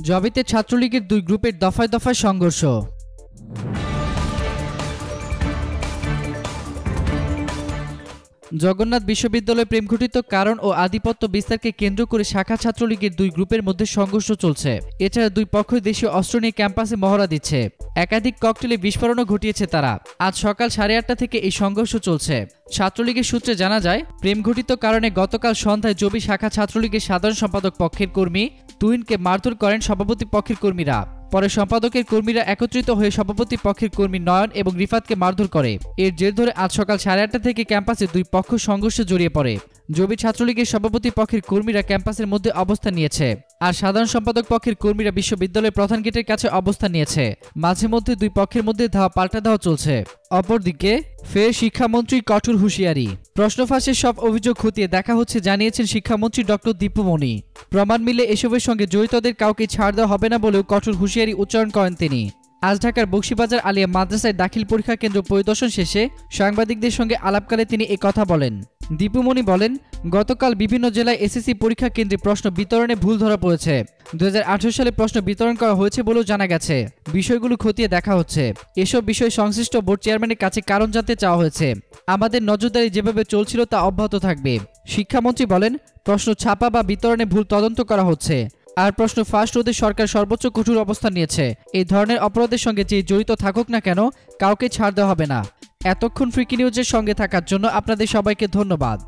জবিতে ছাত্রলীগের দুই গ্রুপের দফায় দফায় সংঘর্ষ। জগন্নাথ বিশ্ববিদ্যালয়ে প্রেমঘটিত কারণ ও আধিপত্য বিস্তারকে কেন্দ্র করে শাখা ছাত্রলীগের দুই গ্রুপের মধ্যে সংঘর্ষ চলছে। এছাড়া দুই পক্ষই দেশীয় অস্ত্র নিয়ে ক্যাম্পাসে মহড়া দিচ্ছে। একাধিক ককটেলে বিস্ফোরণও ঘটিয়েছে তারা। আজ সকাল সাড়ে আটটা থেকে এই সংঘর্ষ চলছে। ছাত্রলীগের সূত্রে জানা যায়, প্রেমঘটিত কারণে গতকাল সন্ধ্যায় জবি শাখা ছাত্রলীগের সাধারণ সম্পাদক পক্ষের কর্মী তুইনকে মারধর করেন সভাপতি পক্ষের কর্মীরা। পরে সম্পাদকের কর্মীরা একত্রিত হয়ে সভাপতি পক্ষের কর্মী নয়ন এবং রিফাতকে মারধর করে। এর জের ধরে আজ সকাল সাড়ে আটটা থেকে ক্যাম্পাসে দুই পক্ষ সংঘর্ষে জড়িয়ে পড়ে। জবি ছাত্রলীগের সভাপতি পক্ষের কর্মীরা ক্যাম্পাসের মধ্যে অবস্থান নিয়েছে। আর সাধারণ সম্পাদক পক্ষের কর্মীরা বিশ্ববিদ্যালয়ের প্রধান গেটের কাছে অবস্থান নিয়েছে। মাঝে মধ্যে দুই পক্ষের মধ্যে ধাওয়া পাল্টা ধাওয়া চলছে। অপরদিকে, ফের শিক্ষামন্ত্রী কঠোর হুঁশিয়ারি। প্রশ্ন ফাঁসের সব অভিযোগ খতিয়ে দেখা হচ্ছে, জানিয়েছেন শিক্ষামন্ত্রী ডক্টর দীপুমণি। প্রমাণ মিলে এসবের সঙ্গে জড়িতদের কাউকে ছাড় দেওয়া হবে না বলেও কঠোর হুঁশিয়ারি উচ্চারণ করেন তিনি। আজ ঢাকার বক্সিবাজার আলিয়া মাদ্রাসায় দাখিল পরীক্ষা কেন্দ্র পরিদর্শন শেষে সাংবাদিকদের সঙ্গে আলাপকালে তিনি কথা বলেন। দীপুমণি বলেন, গতকাল বিভিন্ন জেলায় এসএসসি পরীক্ষা কেন্দ্রে প্রশ্ন বিতরণে ভুল ধরা পড়েছে। দু হাজার আঠারো সালে প্রশ্ন বিতরণ করা হয়েছে বলেও জানা গেছে। বিষয়গুলো খতিয়ে দেখা হচ্ছে। এসব বিষয় সংশ্লিষ্ট বোর্ড চেয়ারম্যানের কাছে কারণ জানতে চাওয়া হয়েছে। আমাদের নজরদারি যেভাবে চলছিল তা অব্যাহত থাকবে। শিক্ষামন্ত্রী বলেন, প্রশ্ন ছাপা বা বিতরণে ভুল তদন্ত করা হচ্ছে। আর প্রশ্ন ফার্স্ট রোধে সরকার সর্বোচ্চ কঠোর অবস্থান নিয়েছে। এই ধরনের অপরাধের সঙ্গে যে জড়িত থাকুক না কেন, কাউকে ছাড় দেওয়া হবে না। এতক্ষণ ফ্রিকি নিউজের সঙ্গে থাকার জন্য আপনাদের সবাইকে ধন্যবাদ।